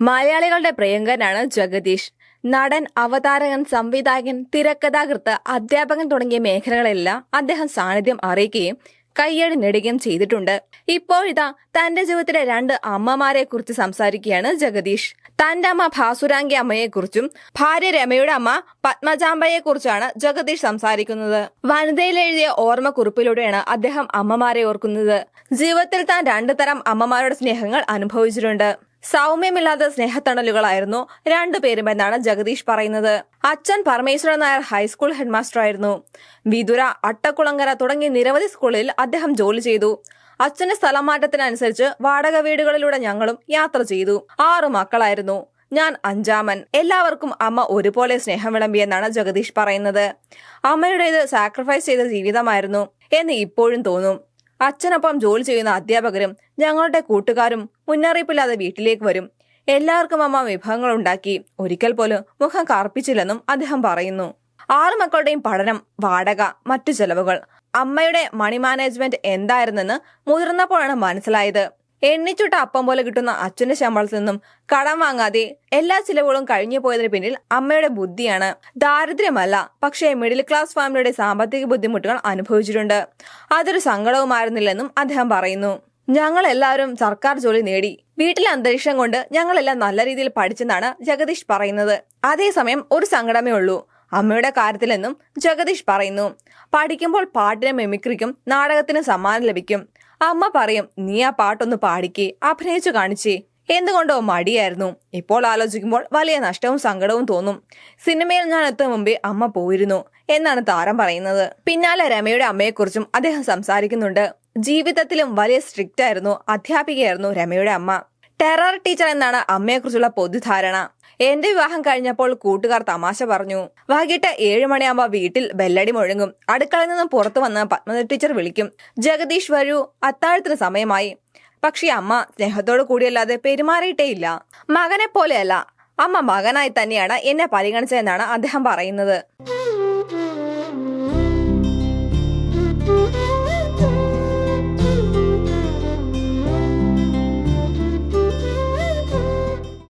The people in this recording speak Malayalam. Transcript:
മലയാളികളുടെ പ്രിയങ്കരനാണ് ജഗദീഷ്. നടൻ അവതാരകൻ സംവിധായകൻ തിരക്കഥാകൃത്ത് അധ്യാപകൻ തുടങ്ങിയ മേഖലകളെല്ലാം അദ്ദേഹം സാന്നിധ്യം അറിയിക്കുകയും കയ്യടി നേടുകയും ചെയ്തിട്ടുണ്ട്. ഇപ്പോഴിതാ തന്റെ ജീവിതത്തിലെ രണ്ട് അമ്മമാരെ കുറിച്ച് സംസാരിക്കുകയാണ് ജഗദീഷ്. തന്റെ അമ്മ ഭാസുരാംഗി അമ്മയെക്കുറിച്ചും ഭാര്യ രമയുടെ അമ്മ പത്മജാമ്പയെ കുറിച്ചാണ് ജഗദീഷ് സംസാരിക്കുന്നത്. വനിതയിൽ എഴുതിയ ഓർമ്മക്കുറിപ്പിലൂടെയാണ് അദ്ദേഹം അമ്മമാരെ ഓർക്കുന്നത്. ജീവിതത്തിൽ താൻ രണ്ടു തരം അമ്മമാരുടെ സ്നേഹങ്ങൾ അനുഭവിച്ചിട്ടുണ്ട്. സൗമ്യമില്ലാത്ത സ്നേഹത്തണലുകളായിരുന്നു രണ്ടുപേരുമെന്നാണ് ജഗദീഷ് പറയുന്നത്. അച്ഛൻ പരമേശ്വരൻ നായർ ഹൈസ്കൂൾ ഹെഡ്മാസ്റ്റർ ആയിരുന്നു വിതുര അട്ടക്കുളങ്ങര തുടങ്ങിയ നിരവധി സ്കൂളിൽ അദ്ദേഹം ജോലി ചെയ്തു. അച്ഛന്റെ സ്ഥലം മാറ്റത്തിനനുസരിച്ച് വാടക വീടുകളിലൂടെ ഞങ്ങളും യാത്ര ചെയ്തു. ആറു മക്കളായിരുന്നു. ഞാൻ അഞ്ചാമൻ. എല്ലാവർക്കും അമ്മ ഒരുപോലെ സ്നേഹം വിളമ്പിയെന്നാണ് ജഗദീഷ് പറയുന്നത്. അമ്മയുടേത് സാക്രിഫൈസ് ചെയ്ത ജീവിതമായിരുന്നു എന്ന് ഇപ്പോഴും തോന്നും. അച്ഛനൊപ്പം ജോലി ചെയ്യുന്ന അധ്യാപകരും ഞങ്ങളുടെ കൂട്ടുകാരും മുന്നറിയിപ്പില്ലാതെ വീട്ടിലേക്ക് വരും. എല്ലാവർക്കും അമ്മ വിഭവങ്ങൾ ഉണ്ടാക്കി ഒരിക്കൽ പോലും മുഖം കാർപ്പിച്ചില്ലെന്നും അദ്ദേഹം പറയുന്നു. ആറ് മക്കളുടെയും പഠനം വാടക മറ്റു ചെലവുകൾ. അമ്മയുടെ മണി മാനേജ്മെന്റ് എന്തായിരുന്നെന്ന് മുതിർന്നപ്പോഴാണ് മനസ്സിലായത്. എണ്ണിച്ചുട്ട അപ്പം പോലെ കിട്ടുന്ന അച്ഛന്റെ ശമ്പളത്തിൽ നിന്നും കടം വാങ്ങാതെ എല്ലാ ചിലവുകളും കഴിഞ്ഞു പോയതിന് പിന്നിൽ അമ്മയുടെ ബുദ്ധിയാണ്. ദാരിദ്ര്യമല്ല പക്ഷേ മിഡിൽ ക്ലാസ് ഫാമിലിയുടെ സാമ്പത്തിക ബുദ്ധിമുട്ടുകൾ അനുഭവിച്ചിട്ടുണ്ട്. അതൊരു സങ്കടവുമായിരുന്നില്ലെന്നും അദ്ദേഹം പറയുന്നു. ഞങ്ങൾ എല്ലാവരും സർക്കാർ ജോലി നേടി വീട്ടിലെ അന്തരീക്ഷം കൊണ്ട് ഞങ്ങളെല്ലാം നല്ല രീതിയിൽ പഠിച്ചെന്നാണ് ജഗദീഷ് പറയുന്നത്. അതേസമയം ഒരു സങ്കടമേ ഉള്ളൂ. അമ്മയുടെ കാര്യത്തിലെന്നും ജഗദീഷ് പറയുന്നു. പഠിക്കുമ്പോൾ പാട്ടിനും മെമിക്രിക്കും നാടകത്തിന് സമ്മാനം ലഭിക്കും. അമ്മ പറയും നീ ആ പാട്ടൊന്ന് പാടിക്കേ അഭിനയിച്ചു കാണിച്ചേ. എന്തുകൊണ്ടോ മടിയായിരുന്നു. ഇപ്പോൾ ആലോചിക്കുമ്പോൾ വലിയ നഷ്ടവും സങ്കടവും തോന്നും. സിനിമയിൽ ഞാൻ എത്തും മുമ്പേ അമ്മ പോയിരുന്നു എന്നാണ് താരം പറയുന്നത്. പിന്നാലെ രമയുടെ അമ്മയെക്കുറിച്ചും അദ്ദേഹം സംസാരിക്കുന്നുണ്ട്. ജീവിതത്തിലും വലിയ സ്ട്രിക്റ്റ് ആയിരുന്നു അധ്യാപികയായിരുന്നു രമയുടെ അമ്മ. ടെറർ ടീച്ചർ എന്നാണ് അമ്മയെക്കുറിച്ചുള്ള പൊതുധാരണ. എന്റെ വിവാഹം കഴിഞ്ഞപ്പോൾ കൂട്ടുകാർ തമാശ പറഞ്ഞു. വൈകിട്ട് ഏഴ് മണിയാകുമ്പോൾ വീട്ടിൽ ബെല്ലടി മുഴങ്ങും. അടുക്കളയിൽ നിന്നും പുറത്തു വന്ന് പത്മജ ടീച്ചർ വിളിക്കും. ജഗദീഷ് വരൂ അത്താഴത്തിന് സമയമായി. പക്ഷേ അമ്മ സ്നേഹത്തോടു കൂടിയല്ലാതെ പെരുമാറിയിട്ടേയില്ല മകനെ പോലെയല്ല അമ്മ മകനായി തന്നെയാണ് എന്നെ പരിഗണിച്ചതെന്നാണ് അദ്ദേഹം പറയുന്നത്.